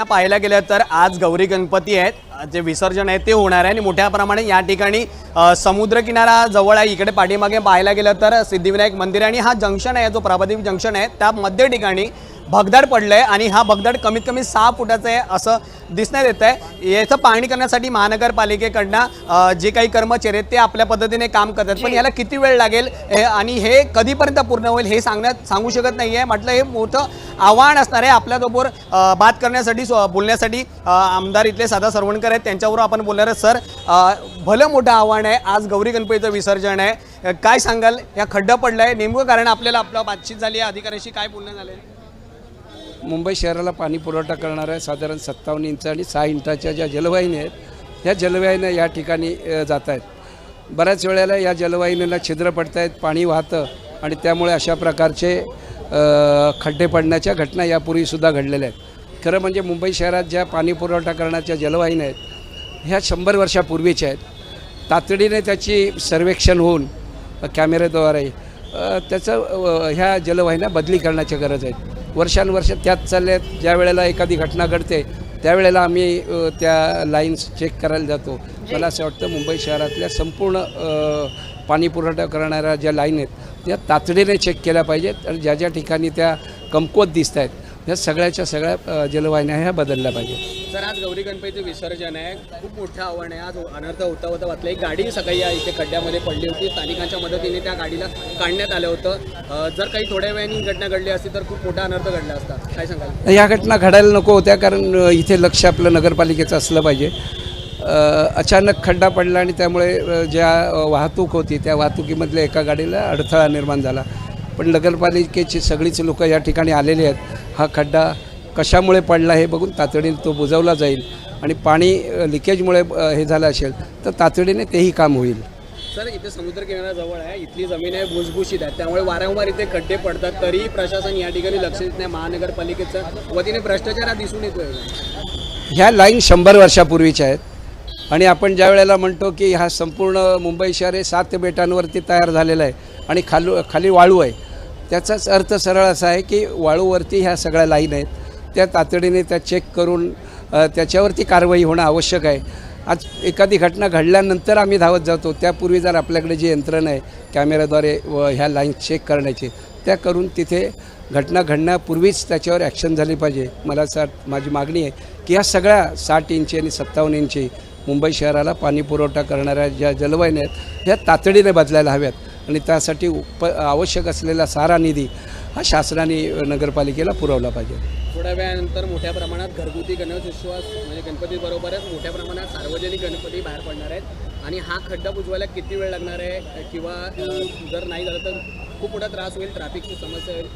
पाहायला गेलं तर आज गौरी गणपती आहेत. जे विसर्जन आहे ते होणार आहे आणि मोठ्या प्रमाणे या ठिकाणी समुद्रकिनारा जवळ आहे. इकडे पाठीमागे पाहायला गेलं तर सिद्धिविनायक मंदिर आणि हा जंक्शन आहे जो प्रभादेवी जंक्शन आहे त्या मध्य ठिकाणी भगदाड आहे आणि हा भगदाड कमीत कमी सहा फुटाचं आहे असं दिसण्यात येत आहे याचं पाहणी करण्यासाठी महानगरपालिकेकडनं जे काही कर्मचारी आहेत ते आपल्या पद्धतीने काम करतात. पण याला किती वेळ लागेल? हे- आणि हे कधीपर्यंत पूर्ण होईल हे सांगण्यात सांगू शकत नाही आहे म्हटलं हे मोठं आव्हान असणार आहे आपल्याबरोबर बात करण्यासाठी बोलण्यासाठी आमदार इथले साधा सरवणकर आहेत. त्यांच्यावर आपण बोलणार आहे. सर भलं मोठं आव्हान आहे. आज गौरी गणपतीचं विसर्जन आहे. काय सांगाल? या खड्डा पडला आहे नेमकं कारण आपल्याला आपलं बातचीत झाली आहे. अधिकाऱ्याशी काय बोलणं झालं आहे मुंबई शहराला पाणी पुरवठा करणाऱ्या साधारण सत्तावन्न इंच आणि सहा इंचाच्या ज्या जलवाहिनी आहेत ह्या जलवाहिन्या या ठिकाणी जात आहेत. बऱ्याच वेळेला या जलवाहिनीला छिद्र पडत आहेत पाणी वाहतं आणि त्यामुळे अशा प्रकारचे खड्डे पडण्याच्या घटना यापूर्वीसुद्धा घडलेल्या आहेत. खरं म्हणजे मुंबई शहरात ज्या पाणी पुरवठा करण्याच्या जलवाहिन्या आहेत ह्या शंभर वर्षापूर्वीच्या आहेत. तातडीने त्याची सर्वेक्षण होऊन कॅमेऱ्याद्वारे त्याचं ह्या जलवाहिन्या बदली करण्याची गरज आहे. वर्षानुवर्ष त्यात चालले आहेत. ज्या वेळेला एखादी घटना घडते त्यावेळेला आम्ही त्या लाईन्स चेक करायला जातो. मला असं वाटतं मुंबई शहरातल्या संपूर्ण पाणी पुरवठा करणाऱ्या ज्या लाईन आहेत त्या तातडीने चेक केल्या पाहिजेत. आणि ज्या ज्या ठिकाणी त्या कमकुवत दिसत आहेत ह्या सगळ्याच्या सगळ्या जलवाहिन्या ह्या बदलल्या पाहिजेत. सर आज गौरी गणपतीचं विसर्जन आहे. खूप मोठं आव्हान आहे. आज अनर्थ होता होता वाचलं एक गाडी सकाळी या इथे खड्ड्यामध्ये पडली होती. स्थानिकांच्या मदतीने त्या गाडीला काढण्यात आलं होतं. जर काही थोड्या वेळाने घटना घडली असती तर खूप मोठा अनर्थ घडला असता. काय सांगाल? ह्या घटना घडायला नको होत्या कारण इथे लक्ष आपलं नगरपालिकेचं असलं पाहिजे. अचानक खड्डा पडला आणि त्यामुळे ज्या वाहतूक होती त्या वाहतुकीमधल्या एका गाडीला अडथळा निर्माण झाला. पण नगरपालिकेची सगळीच लोकं या ठिकाणी आलेली आहेत. हा खड्डा कशामुळे पडला हे बघून तातडीने तो बुजवला जाईल आणि पाणी लिकेजमुळे हे झालं असेल तर तातडीने तेही काम होईल. सर इथे समुद्र किनाऱ्याजवळ आहे. इथली जमीन आहे भुसभुशीत आहे. त्यामुळे वारंवार इथे खड्डे पडतात. तरीही प्रशासन या ठिकाणी लक्ष देत नाही. महानगरपालिकेच्या वतीने भ्रष्टाचार हा दिसून येतोय. ह्या लाईन शंभर वर्षापूर्वीच्या आहेत. आणि आपण ज्या वेळेला म्हणतो की हा संपूर्ण मुंबई शहर हे सात बेटांवरती तयार झालेलं आहे आणि खालू खाली वाळू आहे त्याचाच अर्थ सरळ असा आहे की वाळूवरती ह्या सगळ्या लाईन आहेत त्या तातडीने त्या चेक करून त्याच्यावरती कारवाई होणं आवश्यक आहे. आज एखादी घटना घडल्यानंतर आम्ही धावत जातो त्यापूर्वी जर आपल्याकडे जी यंत्रणा आहे कॅमेऱ्याद्वारे व ह्या लाईन चेक करण्याची त्या करून तिथे घटना घडण्यापूर्वीच त्याच्यावर ॲक्शन झाली पाहिजे. मला असं माझी मागणी आहे की ह्या सगळ्या साठ इंची आणि सत्तावन्न इंची मुंबई शहराला पाणी पुरवठा करणाऱ्या ज्या जलवाहिन्या आहेत ह्या तातडीने बदलायला हव्यात. आणि त्यासाठी उप आवश्यक असलेला सारा निधी हा शासनाने नगरपालिकेला पुरवला पाहिजे. थोड्या वेळानंतर मोठ्या प्रमाणात घरगुती गणेश विश्वास म्हणजे गणपती बरोबरच मोठ्या प्रमाणात सार्वजनिक गणपती बाहेर पडणार आहेत. आणि हा खड्डा बुजवायला किती वेळ लागणार आहे किंवा जर नाही झालं तर खूप मोठा त्रास होईल ट्रॅफिकची समस्या होईल.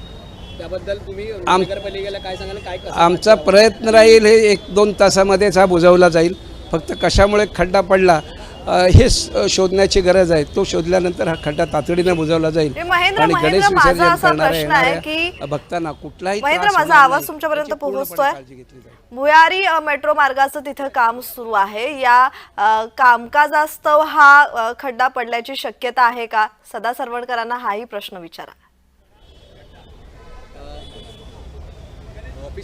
त्याबद्दल तुम्ही नगरपालिकेला काय सांगाल काय आमचा प्रयत्न राहील हे एक दोन तासामध्येच हा बुजवला जाईल. फक्त कशामुळे खड्डा पडला हे शोधण्याची गरज आहे. तो शोधल्यानंतर हा खड्डा तातडीने बुजवला जाईल. आणि गणेश विसर्जन करणाऱ्या भक्तांना कुठलाही माझा आवाज तुमच्यापर्यंत पोहोचतोय? भुयारी मेट्रो मार्गाचं तिथं काम सुरू आहे. या कामकाजास्तव हा खड्डा पडल्याची शक्यता आहे का? सदा सरवणकरांना हाही प्रश्न विचारा.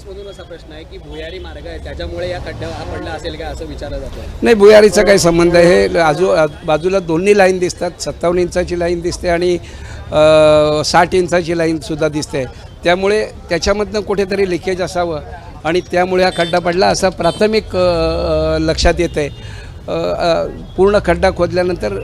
ऑफिसमधून असा प्रश्न आहे की भुयारी मार्ग आहे त्याच्यामुळे या खड्डा हा पडला असेल का असं विचारलं जातं नाही भुयारीचा काही संबंध आहे. हे आजू बाजूला दोन्ही लाईन दिसतात. सत्तावन्न इंचाची लाईन दिसते आणि साठ इंचाची लाईनसुद्धा दिसते. त्यामुळे त्याच्यामधनं कुठेतरी लिकेज असावं आणि त्यामुळे हा खड्डा पडला असा प्राथमिक लक्षात येतं आहे पूर्ण खड्डा खोदल्यानंतर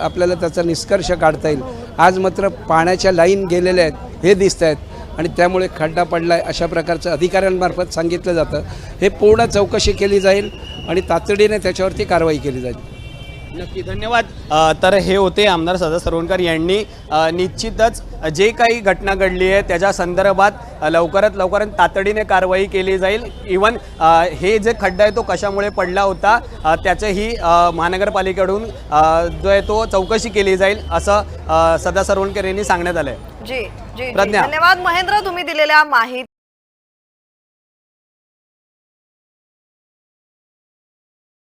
आपल्याला त्याचा निष्कर्ष काढता येईल. आज मात्र पाण्याच्या लाईन गेलेल्या आहेत हे दिसत आहेत. आणि त्यामुळे खड्डा पडला आहे अशा प्रकारचं अधिकाऱ्यांमार्फत सांगितलं जातं. हे पूर्ण चौकशी केली जाईल आणि तातडीने त्याच्यावरती कारवाई केली जाईल. नक्की धन्यवाद. तर हे होते आमदार सदा सरवणकर यांनी. निश्चितच जे काही घटना घडली आहे त्याच्या संदर्भात लवकरात लवकरात तातडीने कारवाई केली जाईल. इवन हे जे खड्डा आहे तो कशामुळे पडला होता त्याचंही महानगरपालिकेकडून जो आहे तो चौकशी केली जाईल असं सदा सरवणकर यांनी सांगण्यात आलं आहे जी जी. धन्यवाद महेंद्र तुम्ही दिलेल्या माहिती